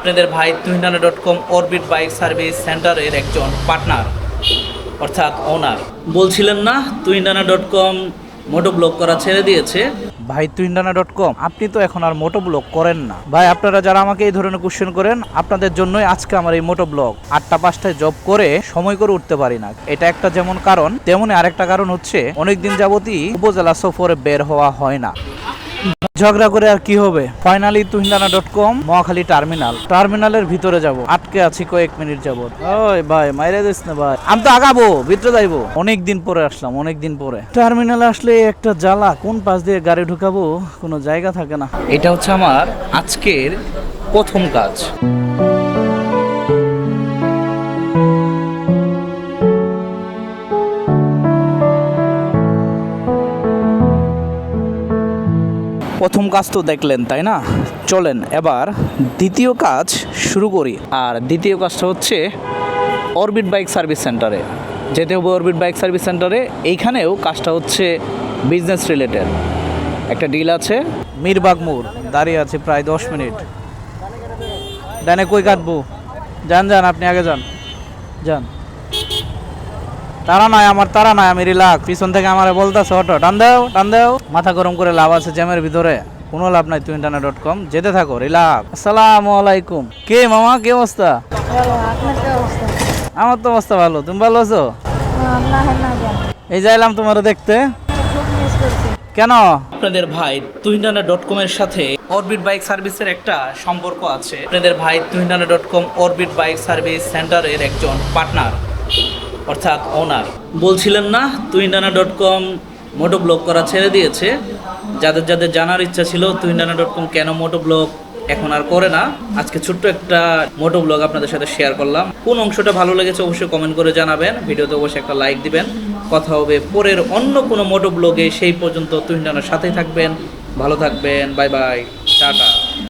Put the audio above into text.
আপনাদের ভাই Tuhinana dot com orbit bike service সেন্টারের একজন পার্টনার, অর্থাৎ ওনার বলছিলেন না, তুহিনানা ডট কম মোটো ব্লগ করা ছেড়ে দিয়েছে? ভাই তুইন্ডানা ডট কম, আপনি তো এখন আর মোটো ব্লগ করেন না। ভাই, আপনারা যারা আমাকে এই ধরনের কোশ্চেন করেন, আপনাদের জন্যই আজকে আমার এই মোটো ব্লগ আটটা পাঁচটায় জব করে সময় করে উঠতে পারি না। এটা একটা যেমন কারণ, তেমনি আরেকটা কারণ হচ্ছে, অনেকদিন যাবতই উপজেলা সফরে বের হওয়া হয় না। ঝগড়া করে আর কি হবে? Finally Tuhinana dot com Mohakhali terminal. টার্মিনালের ভিতরে যাব। আটকে আছি কয়েক মিনিট যাবত ওই ভাই, মাইরে দিস না ভাই। আমি তো আগাবো, ভিতরে যাইবো। অনেক দিন পরে আসলাম অনেক দিন পরে। টার্মিনালে আসলে একটা জ্বালা কোন পাশ দিয়ে গাড়ি ঢুকাবো কোনো জায়গা থাকে না। এটা হচ্ছে আমার আজকের প্রথম কাজ। প্রথম কাজ তো দেখলেন, তাই না? চলেন, এবার দ্বিতীয় কাজ শুরু করি। আর দ্বিতীয় কাজটা হচ্ছে অরবিট বাইক সার্ভিস সেন্টারে। যেতে হবে অরবিট বাইক সার্ভিস সেন্টারে, এইখানেও কাজটা হচ্ছে বিজনেস রিলেটেড। একটা ডিল আছে মিরবাগ মোড় দাঁড়িয়ে আছে প্রায় দশ মিনিট। ডানে কই কাটবো? যান যান, আপনি আগে যান। যান। তারা নাই আমার তারা নাই আমি রিলাক্স পিছন থেকে আমার বলতেছে অটো টান দেও টান দেও। মাথা গরম করে লাভ আছে জ্যামের ভিতরে। কোনো লাভ নাই তুই ইন্টারনেট ডট কম যেতে থাকো রিলাক্স আসসালামু আলাইকুম। কে মামা কে অবস্থা? আমার তো অবস্থা ভালো। তুমি ভালো আছো? এই যাইলাম তোমার দেখতে। কেন? আপনাদের ভাই তুহিনানা ডট কম এর সাথে অরবিট বাইক সার্ভিসের একটা সম্পর্ক আছে। আপনাদের ভাই Tuhinana dot com orbit bike service সেন্টারের একজন পার্টনার অর্থাৎ ওনার বলছিলেন না তুহিনানা ডট কম মোটো ব্লগ করা ছেড়ে দিয়েছে। যাদের যাদের জানার ইচ্ছা ছিল তুহিনানা ডট কম কেন মোটো ব্লগ এখন আর করে না। আজকে ছোট্ট একটা মোটো ব্লগ আপনাদের সাথে শেয়ার করলাম। কোন অংশটা ভালো লেগেছে অবশ্যই কমেন্ট করে জানাবেন। ভিডিওতে অবশ্যই একটা লাইক দিবেন। কথা হবে পরের অন্য কোনো মোটো ব্লগে সেই পর্যন্ত তুহিনানার সাথেই থাকবেন। ভালো থাকবেন। Bye bye tata